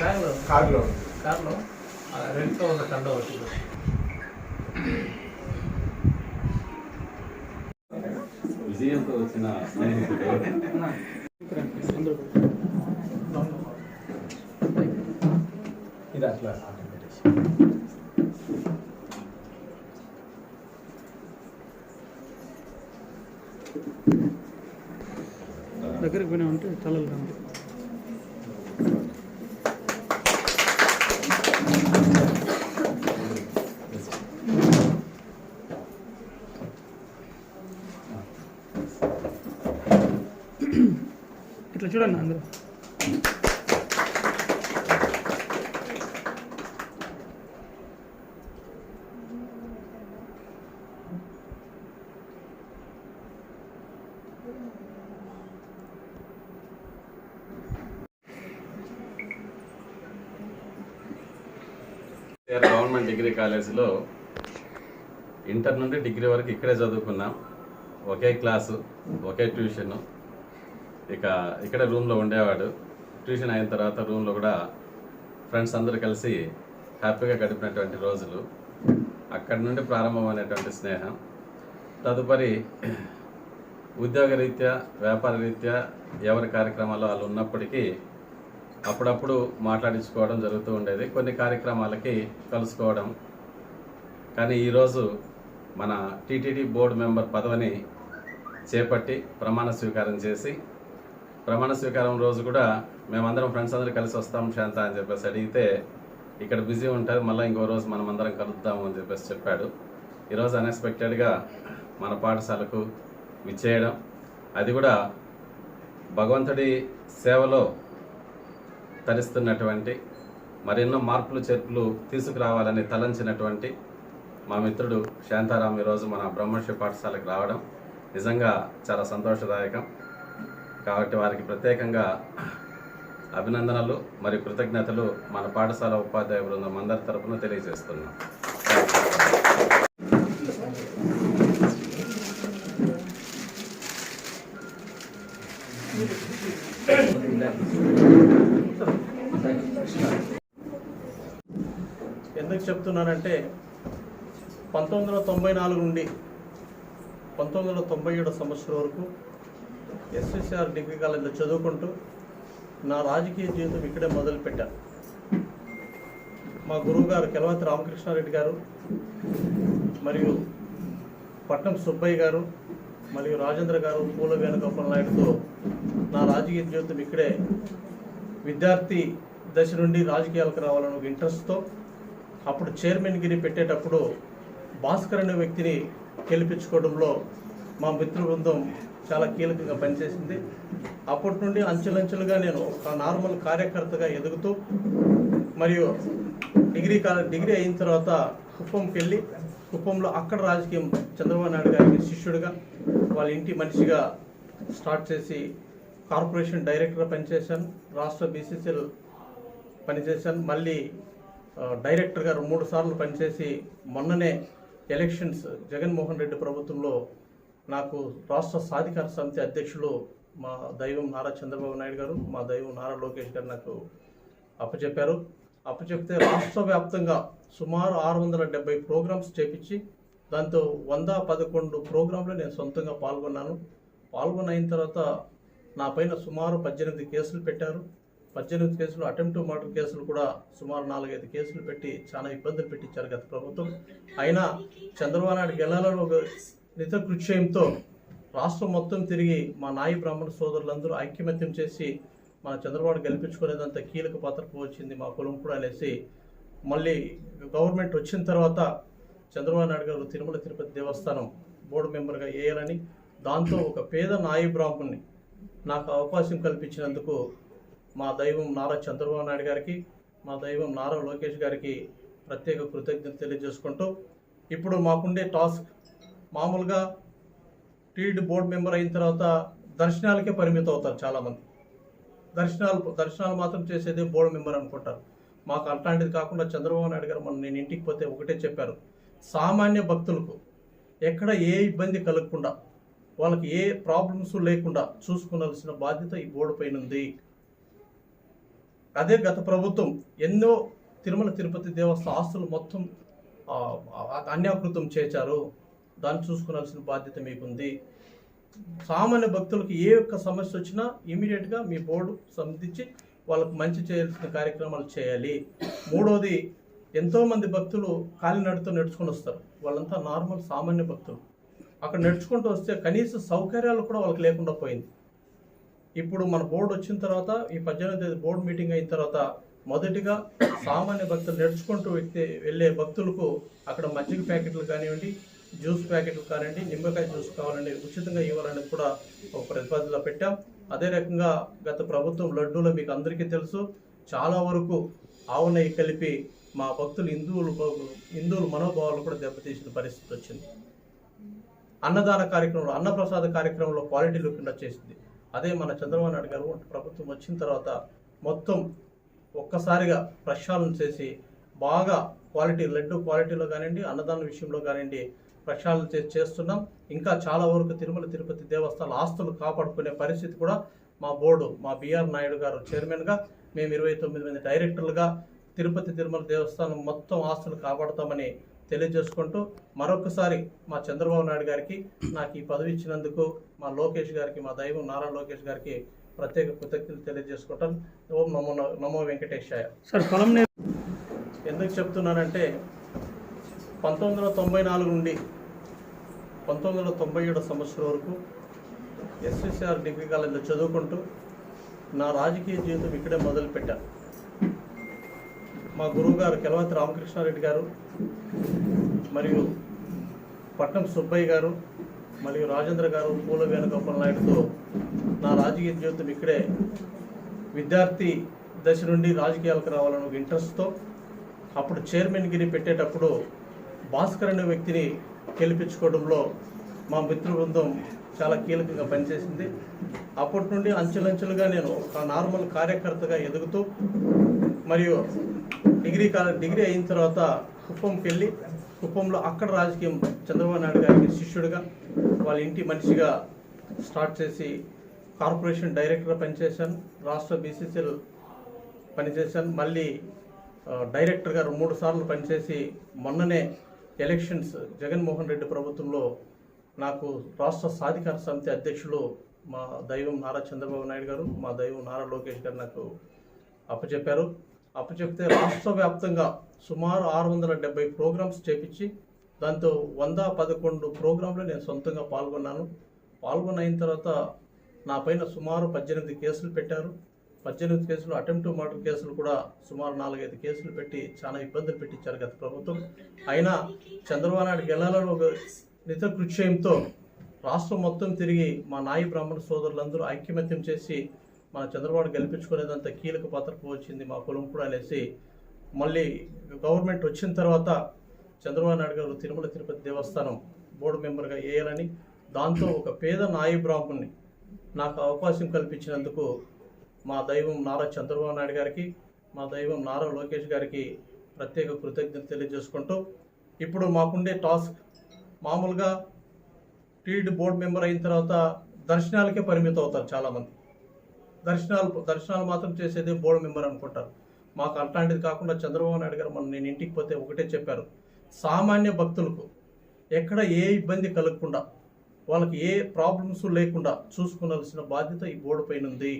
బ్యాగ్లో కార్లో. కార్లో. రెండుతో ఉన్న కండ ఒకటి. విజయంతో వచ్చిన ఇది అట్లా దగ్గరికి పోయినా ఉంటే తలలు ఇట్లా చూడండి అందరూ. గవర్నమెంట్ డిగ్రీ కాలేజీలో ఇంటర్ నుండి డిగ్రీ వరకు ఇక్కడే చదువుకున్నాం. ఒకే క్లాసు ఒకే ట్యూషన్ ఇక ఇక్కడే రూమ్లో ఉండేవాడు. ట్యూషన్ అయిన తర్వాత రూమ్లో కూడా ఫ్రెండ్స్ అందరూ కలిసి హ్యాపీగా గడిపినటువంటి రోజులు. అక్కడి నుండి ప్రారంభమైనటువంటి స్నేహం. తదుపరి ఉద్యోగ రీత్యా వ్యాపార రీత్యా ఎవరి కార్యక్రమాల్లో వాళ్ళు ఉన్నప్పటికీ అప్పుడప్పుడు మాట్లాడించుకోవడం జరుగుతూ ఉండేది. కొన్ని కార్యక్రమాలకి కలుసుకోవడం. కానీ ఈరోజు మన టీటీడీ బోర్డు మెంబర్ పదవిని చేపట్టి ప్రమాణ స్వీకారం చేసి ప్రమాణ స్వీకారం రోజు కూడా మేమందరం ఫ్రెండ్స్ అందరూ కలిసి వస్తాం శాంత అని చెప్పేసి అడిగితే ఇక్కడ బిజీ ఉంటారు మళ్ళీ ఇంకో రోజు మనం అందరం కలుద్దాము అని చెప్పేసి చెప్పాడు. ఈరోజు అన్ఎక్స్పెక్టెడ్గా మన పాఠశాలకు విచ్చేయడం. అది కూడా భగవంతుడి సేవలో తరిస్తున్నటువంటి మరెన్నో మార్పులు చేర్పులు తీసుకురావాలని తలంచినటువంటి మా మిత్రుడు శాంతారాం ఈరోజు మన బ్రహ్మర్షి పాఠశాలకు రావడం నిజంగా చాలా సంతోషదాయకం. కాబట్టి వారికి ప్రత్యేకంగా అభినందనలు మరియు కృతజ్ఞతలు మన పాఠశాల ఉపాధ్యాయ బృందం అందరి తరపున తెలియజేస్తున్నాం. ఎందుకు చెప్తున్నానంటే పంతొమ్మిది వందల తొంభై నాలుగు నుండి పంతొమ్మిది వందల తొంభై ఏడు సంవత్సరం వరకు ఎస్ఎస్ఆర్ డిగ్రీ కాలేజీలో చదువుకుంటూ నా రాజకీయ జీవితం ఇక్కడే మొదలుపెట్టాను మా గురువు గారు కెలవతి రామకృష్ణారెడ్డి గారు మరియు పట్నం సుబ్బయ్య గారు మరియు రాజేంద్ర గారు పూల వేణుగోపాల నాయుడుతో నా రాజకీయ జీవితం ఇక్కడే విద్యార్థి దశ నుండి రాజకీయాలకు రావాలని ఒక ఇంట్రెస్ట్తో అప్పుడు చైర్మన్ గిరి పెట్టేటప్పుడు భాస్కర్ అనే వ్యక్తిని గెలిపించుకోవడంలో మా మిత్ర బృందం చాలా కీలకంగా పనిచేసింది. అప్పటి నుండి అంచెలంచెలుగా నేను ఒక నార్మల్ కార్యకర్తగా ఎదుగుతూ మరియు డిగ్రీ కాల డిగ్రీ అయిన తర్వాత కుప్పంకి వెళ్ళి కుప్పంలో అక్కడ రాజకీయం చంద్రబాబు నాయుడు గారికి శిష్యుడిగా వాళ్ళ ఇంటి మనిషిగా స్టార్ట్ చేసి కార్పొరేషన్ డైరెక్టర్గా పనిచేశాను. రాష్ట్ర బీసీసీఎల్ పనిచేశాను. మళ్ళీ డైరెక్టర్ గారు మూడు సార్లు పనిచేసి మొన్ననే ఎలక్షన్స్ జగన్మోహన్ రెడ్డి ప్రభుత్వంలో నాకు రాష్ట్ర సాధికార సమితి అధ్యక్షులు మా దైవం నారా చంద్రబాబు నాయుడు గారు మా దైవం నారా లోకేష్ గారు నాకు అప్పచెప్పారు. అప్పచెప్తే రాష్ట్ర వ్యాప్తంగా సుమారు ఆరు వందల డెబ్బై ప్రోగ్రామ్స్ చేపించి దాంతో వంద పదకొండు ప్రోగ్రాంలో నేను సొంతంగా పాల్గొన్నాను. పాల్గొన్న అయిన తర్వాత నా పైన సుమారు పద్దెనిమిది కేసులు పెట్టారు. పద్దెనిమిది కేసులు అటెంప్ట్ మర్డర్ కేసులు కూడా సుమారు నాలుగైదు కేసులు పెట్టి చాలా ఇబ్బందులు పెట్టించారు గత ప్రభుత్వం. అయినా చంద్రబాబు నాయుడు గెలాలని ఒక నితకృత్యయంతో రాష్ట్రం మొత్తం తిరిగి మా నాయి బ్రాహ్మణ సోదరులందరూ ఐక్యమత్యం చేసి మన చంద్రబాబు గెలిపించుకునేదంత కీలక పాత్ర వచ్చింది మా కులం కూడా అనేసి మళ్ళీ గవర్నమెంట్ వచ్చిన తర్వాత చంద్రబాబు నాయుడు గారు తిరుమల తిరుపతి దేవస్థానం బోర్డు మెంబర్గా వేయాలని దాంతో ఒక పేద నాయి బ్రాహ్మణ్ణి నాకు అవకాశం కల్పించినందుకు మా దైవం నారా చంద్రబాబు నాయుడు గారికి మా దైవం నారా లోకేష్ గారికి ప్రత్యేక కృతజ్ఞత తెలియజేసుకుంటూ ఇప్పుడు మాకుండే టాస్క్ మామూలుగా టీడీ బోర్డు మెంబర్ అయిన తర్వాత దర్శనాలకే పరిమితం అవుతారు చాలామంది. దర్శనాలు దర్శనాలు మాత్రం చేసేదే బోర్డు మెంబర్ అనుకుంటారు. మాకు అట్లాంటిది కాకుండా చంద్రబాబు నాయుడు గారు మనం నేను ఇంటికి పోతే ఒకటే చెప్పారు. సామాన్య భక్తులకు ఎక్కడ ఏ ఇబ్బంది కలగకుండా వాళ్ళకి ఏ ప్రాబ్లమ్స్ లేకుండా చూసుకోవాల్సిన బాధ్యత ఈ బోర్డు పైన ఉంది. అదే గత ప్రభుత్వం ఎన్నో తిరుమల తిరుపతి దేవస్థాన ఆస్తులు మొత్తం అన్యాకృతం చేశారు. దాన్ని చూసుకోవాల్సిన బాధ్యత మీకుంది. సామాన్య భక్తులకు ఏ ఒక్క సమస్య వచ్చినా ఇమీడియట్గా మీ బోర్డు సంధించి వాళ్ళకు మంచి చేయాల్సిన కార్యక్రమాలు చేయాలి. మూడోది ఎంతోమంది భక్తులు కాలినడితో నడుచుకొని వస్తారు. వాళ్ళంతా నార్మల్ సామాన్య భక్తులు. అక్కడ నడుచుకుంటూ వస్తే కనీస సౌకర్యాలు కూడా వాళ్ళకి లేకుండా పోయింది. ఇప్పుడు మన బోర్డు వచ్చిన తర్వాత ఈ పద్దెనిమిది తేదీ బోర్డు మీటింగ్ అయిన తర్వాత మొదటిగా సామాన్య భక్తులు నడుచుకుంటూ వ్యక్తి వెళ్ళే భక్తులకు అక్కడ మజ్జిగ ప్యాకెట్లు కానివ్వండి జ్యూస్ ప్యాకెట్లు కానివ్వండి నిమ్మకాయ జ్యూస్ కావాలండి ఉచితంగా ఇవ్వాలని కూడా ఒక ప్రతిపాదనలో పెట్టాం. అదే రకంగా గత ప్రభుత్వం లడ్డూలో మీకు అందరికీ తెలుసు. చాలా వరకు ఆవు నెయ్యి కలిపి మా భక్తులు హిందువులు హిందువుల మనోభావాలు కూడా దెబ్బతీసిన పరిస్థితి వచ్చింది. అన్నదాన కార్యక్రమంలో అన్నప్రసాద కార్యక్రమంలో క్వాలిటీ లేకుండా చేసింది అదే మన చంద్రబాబు నాయుడు గారు ప్రభుత్వం వచ్చిన తర్వాత మొత్తం ఒక్కసారిగా ప్రక్షాళన చేసి బాగా క్వాలిటీ లడ్డు క్వాలిటీలో కానివ్వండి అన్నదాన విషయంలో కానివ్వండి ప్రక్షాళన చేసి చేస్తున్నాం. ఇంకా చాలా వరకు తిరుమల తిరుపతి దేవస్థానాల ఆస్తులు కాపాడుకునే పరిస్థితి కూడా మా బోర్డు మా బిఆర్ నాయుడు గారు చైర్మన్గా మేము ఇరవై తొమ్మిది మంది డైరెక్టర్లుగా తిరుపతి తిరుమల దేవస్థానం మొత్తం ఆస్తులు కాపాడుతామని తెలియజేసుకుంటూ మరొకసారి మా చంద్రబాబు నాయుడు గారికి నాకు ఈ పదవి ఇచ్చినందుకు మా లోకేష్ గారికి మా దైవం నారా లోకేష్ గారికి ప్రత్యేక కృతజ్ఞతలు తెలియజేసుకుంటాను. ఓం నమో నమో వెంకటేశాయ. సార్ పొలం ఎందుకు చెప్తున్నానంటే పంతొమ్మిది వందల తొంభై నాలుగు నుండి పంతొమ్మిది వందల తొంభై ఏడు సంవత్సరం వరకు ఎస్ఎస్ఆర్ డిగ్రీ కాలేజీలో చదువుకుంటూ నా రాజకీయ జీవితం ఇక్కడే మొదలుపెట్టాను మా గురువు గారు కెలవతి రామకృష్ణారెడ్డి గారు మరియు పట్నం సుబ్బయ్య గారు మరియు రాజేంద్ర గారు పూల వేణుగోపాల నాయుడుతో నా రాజకీయ జీవితం ఇక్కడే విద్యార్థి దశ నుండి రాజకీయాలకు రావాలని ఒక ఇంట్రెస్ట్తో అప్పుడు చైర్మన్ గిరి పెట్టేటప్పుడు భాస్కర్ అనే వ్యక్తిని గెలిపించుకోవడంలో మా మిత్ర బృందం చాలా కీలకంగా పనిచేసింది. అప్పటి నుండి అంచెలంచెలుగా నేను ఒక నార్మల్ కార్యకర్తగా ఎదుగుతూ మరియు డిగ్రీ కాల డిగ్రీ అయిన తర్వాత కుప్పంకి వెళ్ళి కుప్పంలో అక్కడ రాజకీయం చంద్రబాబు నాయుడు గారికి శిష్యుడిగా వాళ్ళ ఇంటి మనిషిగా స్టార్ట్ చేసి కార్పొరేషన్ డైరెక్టర్గా పనిచేశాను. రాష్ట్ర బీసీసీఎల్ పనిచేశాను. మళ్ళీ డైరెక్టర్గా మూడు సార్లు పనిచేసి మొన్ననే ఎలక్షన్స్ జగన్మోహన్ రెడ్డి ప్రభుత్వంలో నాకు రాష్ట్ర సాధికార సమితి అధ్యక్షులు మా దైవం నారా చంద్రబాబు నాయుడు గారు మా దైవం నారా లోకేష్ గారు నాకు అప్పచెప్పారు. అప్పచెప్తే రాష్ట్ర వ్యాప్తంగా సుమారు ఆరు వందల డెబ్బై ప్రోగ్రామ్స్ చేపించి దాంతో వంద పదకొండు ప్రోగ్రాంలో నేను సొంతంగా పాల్గొన్నాను. పాల్గొన్న అయిన తర్వాత నా పైన సుమారు పద్దెనిమిది కేసులు పెట్టారు. పద్దెనిమిది కేసులు అటెంప్ట్ మర్డర్ కేసులు కూడా సుమారు నాలుగైదు కేసులు పెట్టి చాలా ఇబ్బందులు పెట్టించారు గత ప్రభుత్వం. అయినా చంద్రబాబు నాయుడు గెలాలని ఒక నిత కృత్యంతో రాష్ట్రం మొత్తం తిరిగి మా నాయి బ్రాహ్మణ సోదరులందరూ ఐక్యమత్యం చేసి మన చంద్రబాబు గెలిపించుకునేదంత కీలక పాత్ర వచ్చింది మా కులం కూడా అనేసి మళ్ళీ గవర్నమెంట్ వచ్చిన తర్వాత చంద్రబాబు నాయుడు గారు తిరుమల తిరుపతి దేవస్థానం బోర్డు మెంబర్గా వేయాలని దాంతో ఒక పేద నాయి బ్రాహ్మణ్ణి నాకు అవకాశం కల్పించినందుకు మా దైవం నారా చంద్రబాబు నాయుడు గారికి మా దైవం నారా లోకేష్ గారికి ప్రత్యేక కృతజ్ఞత తెలియజేసుకుంటూ ఇప్పుడు మాకుండే టాస్క్ మామూలుగా టీడీ బోర్డు మెంబర్ అయిన తర్వాత దర్శనాలకే పరిమితం అవుతారు చాలామంది. దర్శనాలు దర్శనాలు మాత్రం చేసేది బోర్డు మెంబర్ అనుకుంటారు. మాకు అట్లాంటిది కాకుండా చంద్రబాబు నాయుడు గారు మనం నేను ఇంటికి పోతే ఒకటే చెప్పారు. సామాన్య భక్తులకు ఎక్కడ ఏ ఇబ్బంది కలగకుండా వాళ్ళకి ఏ ప్రాబ్లమ్స్ లేకుండా చూసుకోవాల్సిన బాధ్యత ఈ బోర్డు పైన ఉంది.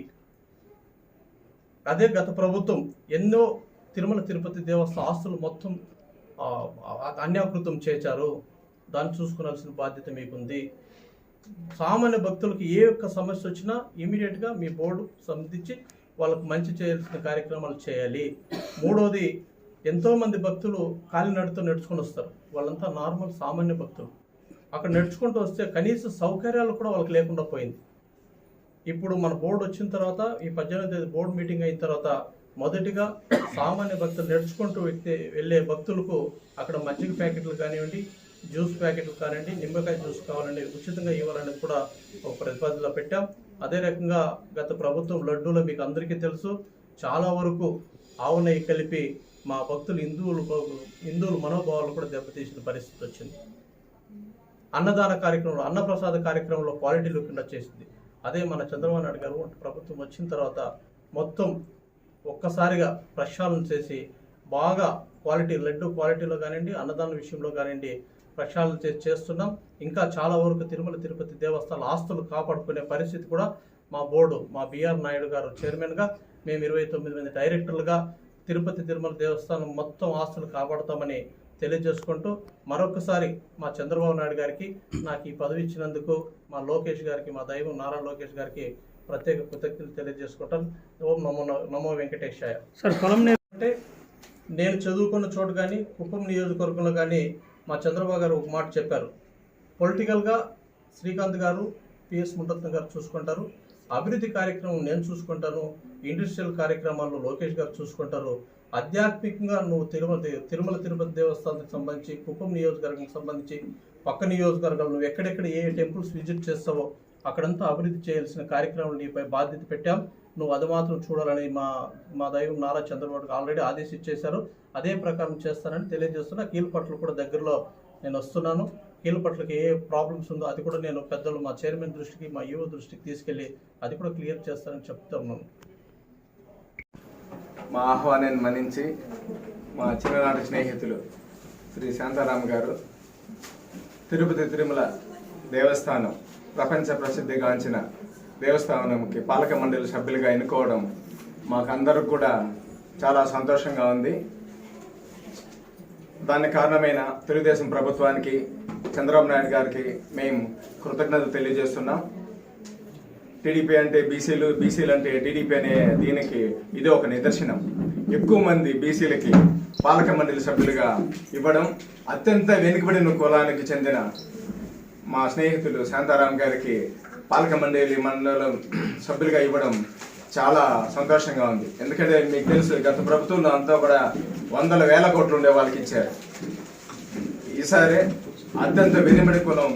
అదే గత ప్రభుత్వం ఎన్నో తిరుమల తిరుపతి దేవస్థ ఆస్తులు మొత్తం అన్యాకృతం చేశారు. దాన్ని చూసుకోవాల్సిన బాధ్యత మీకుంది. సామాన్య భక్తులకు ఏ ఒక్క సమస్య వచ్చినా ఇమీడియట్గా మీ బోర్డు సంధించి వాళ్ళకు మంచి చేయాల్సిన కార్యక్రమాలు చేయాలి. మూడోది ఎంతోమంది భక్తులు కాలినడుతో నడుచుకొని వస్తారు. వాళ్ళంతా నార్మల్ సామాన్య భక్తులు. అక్కడ నడుచుకుంటూ వస్తే కనీస సౌకర్యాలు కూడా వాళ్ళకి లేకుండా పోయింది. ఇప్పుడు మన బోర్డు వచ్చిన తర్వాత ఈ పద్దెనిమిది తేదీ బోర్డు మీటింగ్ అయిన తర్వాత మొదటిగా సామాన్య భక్తులు నడుచుకుంటూ వ్యక్తి వెళ్ళే భక్తులకు అక్కడ మజ్జిగ ప్యాకెట్లు కానివ్వండి జ్యూస్ ప్యాకెట్లు కానివ్వండి నిమ్మకాయ జ్యూస్ కావాలండి ఉచితంగా ఇవ్వాలని కూడా ఒక ప్రతిపాదనలో పెట్టాం. అదే రకంగా గత ప్రభుత్వం లడ్డూలో మీకు అందరికీ తెలుసు. చాలా వరకు ఆవు నెయ్యి కలిపి మా భక్తులు హిందువులు హిందువుల మనోభావాలు కూడా దెబ్బతీసిన పరిస్థితి వచ్చింది. అన్నదాన కార్యక్రమంలో అన్నప్రసాద కార్యక్రమంలో క్వాలిటీ లేకుండా చేసింది అదే మన చంద్రబాబు నాయుడు గారు ప్రభుత్వం వచ్చిన తర్వాత మొత్తం ఒక్కసారిగా ప్రక్షాళన చేసి బాగా క్వాలిటీ లడ్డు క్వాలిటీలో కానివ్వండి అన్నదాన విషయంలో కానివ్వండి ప్రక్షాళన చేసి చేస్తున్నాం. ఇంకా చాలా వరకు తిరుమల తిరుపతి దేవస్థానాల ఆస్తులు కాపాడుకునే పరిస్థితి కూడా మా బోర్డు మా బిఆర్ నాయుడు గారు చైర్మన్గా మేము ఇరవై తొమ్మిది మంది డైరెక్టర్లుగా తిరుపతి తిరుమల దేవస్థానం మొత్తం ఆస్తులు కాపాడుతామని తెలియజేసుకుంటూ మరొకసారి మా చంద్రబాబు నాయుడు గారికి నాకు ఈ పదవి ఇచ్చినందుకు మా లోకేష్ గారికి మా దైవం నారా లోకేష్ గారికి ప్రత్యేక కృతజ్ఞతలు తెలియజేసుకుంటాను ఓం నమో నమో వెంకటేశాయ. సార్ పొలం అంటే నేను చదువుకున్న చోటు కానీ కుప్పం నియోజకవర్గంలో కానీ మా చంద్రబాబు గారు ఒక మాట చెప్పారు. పొలిటికల్గా శ్రీకాంత్ గారు పిఎస్ మురత్న గారు చూసుకుంటారు. అభివృద్ధి కార్యక్రమం నేను చూసుకుంటాను. ఇండస్ట్రియల్ కార్యక్రమాల్లో లోకేష్ గారు చూసుకుంటారు. ఆధ్యాత్మికంగా నువ్వు తిరుమల తిరుమల తిరుపతి దేవస్థానానికి సంబంధించి కుప్పం నియోజకవర్గానికి సంబంధించి పక్క నియోజకవర్గాలు నువ్వు ఎక్కడెక్కడ ఏ టెంపుల్స్ విజిట్ చేస్తావో అక్కడంతా అభివృద్ధి చేయాల్సిన కార్యక్రమాలు నీపై బాధ్యత పెట్టాం. నువ్వు అది మాత్రం చూడాలని మా మా దైవం నారా చంద్రబాబుకి ఆల్రెడీ ఆదేశించేశారు అదే ప్రకారం చేస్తానని తెలియజేస్తున్నా. కీలపట్లు కూడా దగ్గరలో నేను వస్తున్నాను. కీలపట్లకి ఏ ప్రాబ్లమ్స్ ఉందో అది కూడా నేను పెద్దలు మా చైర్మన్ దృష్టికి మా యువ దృష్టికి తీసుకెళ్ళి అది కూడా క్లియర్ చేస్తానని చెప్తున్నాను మా ఆహ్వానాన్ని మన్నించి మా చిన్ననాటి స్నేహితులు శ్రీ శాంతారాం గారు తిరుపతి తిరుమల దేవస్థానం ప్రపంచ ప్రసిద్ధిగాంచిన దేవస్థానంకి పాలక మండలి సభ్యులుగా ఎన్నుకోవడం మాకందరికి కూడా చాలా సంతోషంగా ఉంది. దానికి కారణమైన తెలుగుదేశం ప్రభుత్వానికి చంద్రబాబు నాయుడు గారికి మేము కృతజ్ఞతలు తెలియజేస్తున్నాం. టీడీపీ అంటే బీసీలు బీసీలు అంటే టీడీపీ అనే దీనికి ఇది ఒక నిదర్శనం. ఎక్కువ మంది బీసీలకి పాలక మండలి సభ్యులుగా ఇవ్వడం అత్యంత వెనుకబడిన కులానికి చెందిన మా స్నేహితులు శాంతారాం గారికి పాలక మండలి మండలం సభ్యులుగా ఇవ్వడం చాలా సంతోషంగా ఉంది. ఎందుకంటే మీకు తెలుసు గత ప్రభుత్వంలో అంతా కూడా వందల వేల కోట్లు ఉండే వాళ్ళకి ఇచ్చారు. ఈసారి అత్యంత వెనుబడి కులం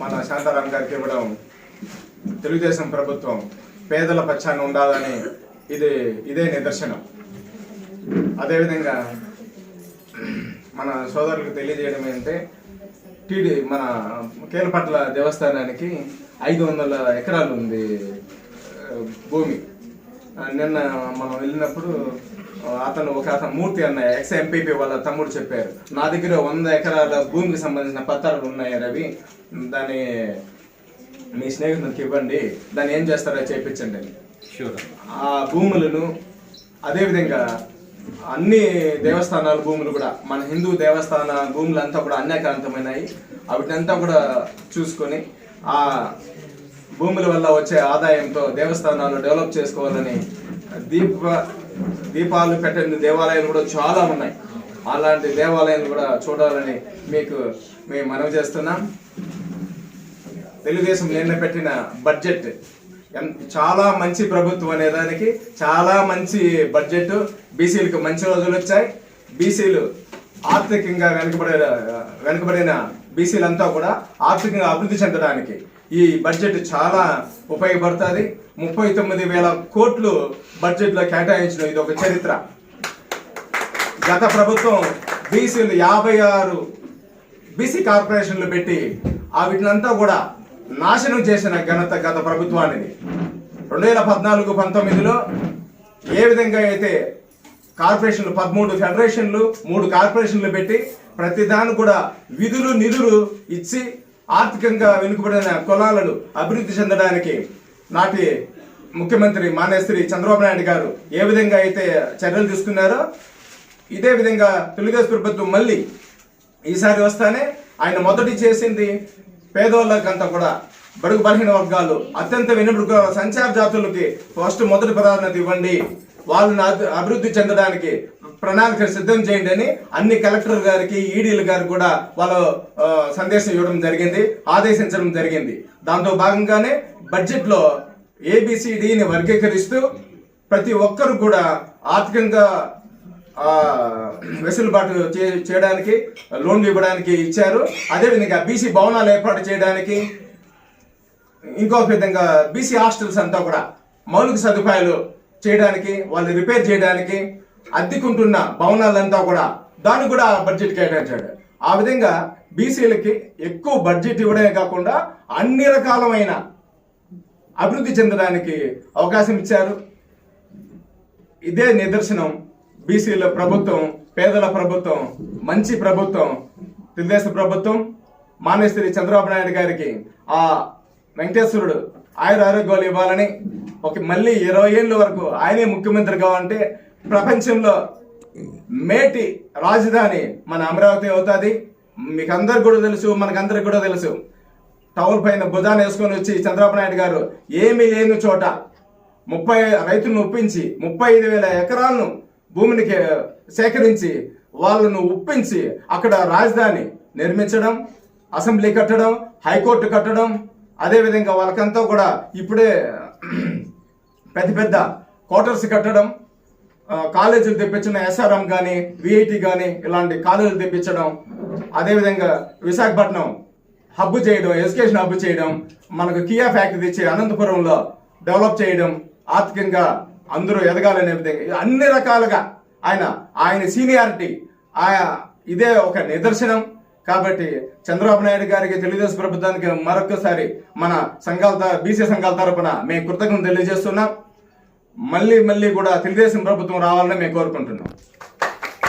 మన శాంతారాం గారికి ఇవ్వడం తెలుగుదేశం ప్రభుత్వం పేదల పక్షాన ఉండాలని ఇది ఇదే నిదర్శనం. అదేవిధంగా మన సోదరులకు తెలియజేయడం ఏంటంటే టీడీ మన కేలపట్ల దేవస్థానానికి ఐదు వందల ఎకరాలు ఉంది భూమి. నిన్న మనం వెళ్ళినప్పుడు అతను ఒక అతను మూర్తి అన్న ఎక్స్ ఎంపీపీ వాళ్ళ తమ్ముడు చెప్పారు నా దగ్గర వంద ఎకరాల భూమికి సంబంధించిన పత్రాలు ఉన్నాయి రవి దాని మీ స్నేహితునికి ఇవ్వండి. దాన్ని ఏం చేస్తారో చేయించండి అని షూర్ ఆ భూములను అదేవిధంగా అన్ని దేవస్థానాల భూములు కూడా మన హిందూ దేవస్థాన భూములు అంతా కూడా అన్యాక్రాంతమైనాయి. వాటినంతా కూడా చూసుకొని ఆ భూముల వల్ల వచ్చే ఆదాయంతో దేవస్థానాలు డెవలప్ చేసుకోవాలని దీప దీపాలు పెట్టిన దేవాలయాలు కూడా చాలా ఉన్నాయి. అలాంటి దేవాలయాలు కూడా చూడాలని మీకు మేము మనవి చేస్తున్నాం. తెలుగుదేశం నిన్న పెట్టిన బడ్జెట్. చాలా మంచి ప్రభుత్వం అనే దానికి చాలా మంచి బడ్జెట్. బీసీలకు మంచి రోజులు వచ్చాయి. బీసీలు ఆర్థికంగా వెనుకబడిన వెనుకబడిన బీసీలంతా కూడా ఆర్థికంగా అభివృద్ధి చెందడానికి ఈ బడ్జెట్ చాలా ఉపయోగపడుతుంది. ముప్పై తొమ్మిది వేల కోట్లు బడ్జెట్లో కేటాయించడం ఇది ఒక చరిత్ర. గత ప్రభుత్వం బీసీలు యాభై ఆరు బీసీ కార్పొరేషన్లు పెట్టి ఆ వీటినంతా కూడా నాశనం చేసిన ఘనత గత ప్రభుత్వానికి రెండు వేల పద్నాలుగు పంతొమ్మిదిలో ఏ విధంగా అయితే కార్పొరేషన్లు పదమూడు ఫెడరేషన్లు మూడు కార్పొరేషన్లు పెట్టి ప్రతిదాని కూడా విధులు నిధులు ఇచ్చి ఆర్థికంగా వెనుకబడిన కులాలను అభివృద్ధి చెందడానికి నాటి ముఖ్యమంత్రి మానేశ్రీ చంద్రబాబు నాయుడు గారు ఏ విధంగా అయితే చర్యలు తీసుకున్నారో ఇదే విధంగా తెలుగుదేశం ప్రభుత్వం మళ్ళీ ఈసారి వస్తానే ఆయన మొదటి చేసింది పేదోళ్ళకంతా కూడా బడుగు బలహీన వర్గాలు అత్యంత వెనుబడి సంచార జాతులకి ఫస్ట్ మొదటి ప్రాధాన్యత ఇవ్వండి. వాళ్ళని అభి- అభివృద్ధి చెందడానికి ప్రణాళిక సిద్ధం చేయండి అని అన్ని కలెక్టర్ గారికి ఈడీలు గారికి కూడా వాళ్ళు సందేశం ఇవ్వడం జరిగింది ఆదేశించడం జరిగింది. దాంతో భాగంగానే బడ్జెట్లో ఏబిసిడిని వర్గీకరిస్తూ ప్రతి ఒక్కరు కూడా ఆర్థికంగా వెసులుబాటు చే- చేయడానికి లోన్లు ఇవ్వడానికి ఇచ్చారు. అదేవిధంగా బీసీ భవనాలు ఏర్పాటు చేయడానికి ఇంకొక విధంగా బీసీ హాస్టల్స్ అంతా కూడా మౌలిక సదుపాయాలు చేయడానికి వాళ్ళు రిపేర్ చేయడానికి అద్దెకుంటున్న భవనాలంతా కూడా దాన్ని కూడా బడ్జెట్ కేటాయించాడు. ఆ విధంగా బీసీలకి ఎక్కువ బడ్జెట్ ఇవ్వడమే కాకుండా అన్ని రకాలమైన అభివృద్ధి చెందడానికి అవకాశం ఇచ్చారు. ఇదే నిదర్శనం. బీసీల ప్రభుత్వం పేదల ప్రభుత్వం మంచి ప్రభుత్వం తెలుగుదేశం ప్రభుత్వం మానేశ్వరి చంద్రబాబు నాయుడు గారికి ఆ వెంకటేశ్వరుడు ఆయుర ఆరోగ్యాలు ఇవ్వాలని ఒక మళ్ళీ ఇరవై ఏళ్ళ వరకు ఆయనే ముఖ్యమంత్రి కావాలంటే ప్రపంచంలో మేటి రాజధాని మన అమరావతి అవుతుంది. మీకు అందరికి కూడా తెలుసు మనకందరికి కూడా తెలుసు. టవల్ పైన భుజాన్ని వేసుకొని వచ్చి చంద్రబాబు నాయుడు గారు ఏమీ లేని చోట ముప్పై రైతులను ఒప్పించి ముప్పై ఐదు వేల ఎకరాలను భూమిని కే- సేకరించి వాళ్ళను ఒప్పించి అక్కడ రాజధాని నిర్మించడం అసెంబ్లీ కట్టడం హైకోర్టు కట్టడం అదేవిధంగా వాళ్ళకంతా కూడా ఇప్పుడే పెద్ద పెద్ద క్వార్టర్స్ కట్టడం కాలేజీలు తెప్పించిన ఎస్ఆర్ఎం కానీ విఐటి కానీ ఇలాంటి కాలేజీలు తెప్పించడం అదేవిధంగా విశాఖపట్నం హబ్ చేయడం ఎడ్యుకేషన్ హబ్ చేయడం మనకు కియా ఫ్యాక్టరీ తెచ్చి అనంతపురంలో డెవలప్ చేయడం ఆర్థికంగా అందరూ ఎదగాలనే విధంగా అన్ని రకాలుగా ఆయన ఆయన సీనియారిటీ ఆయా ఇదే ఒక నిదర్శనం. కాబట్టి చంద్రబాబు నాయుడు గారికి తెలుగుదేశం ప్రభుత్వానికి మరొకసారి మన సంఘాల బీసీ సంఘాల తరపున మేము కృతజ్ఞతలు తెలియజేస్తున్నాం. మళ్ళీ మళ్ళీ కూడా తెలుగుదేశం ప్రభుత్వం రావాలని మేము కోరుకుంటున్నాం.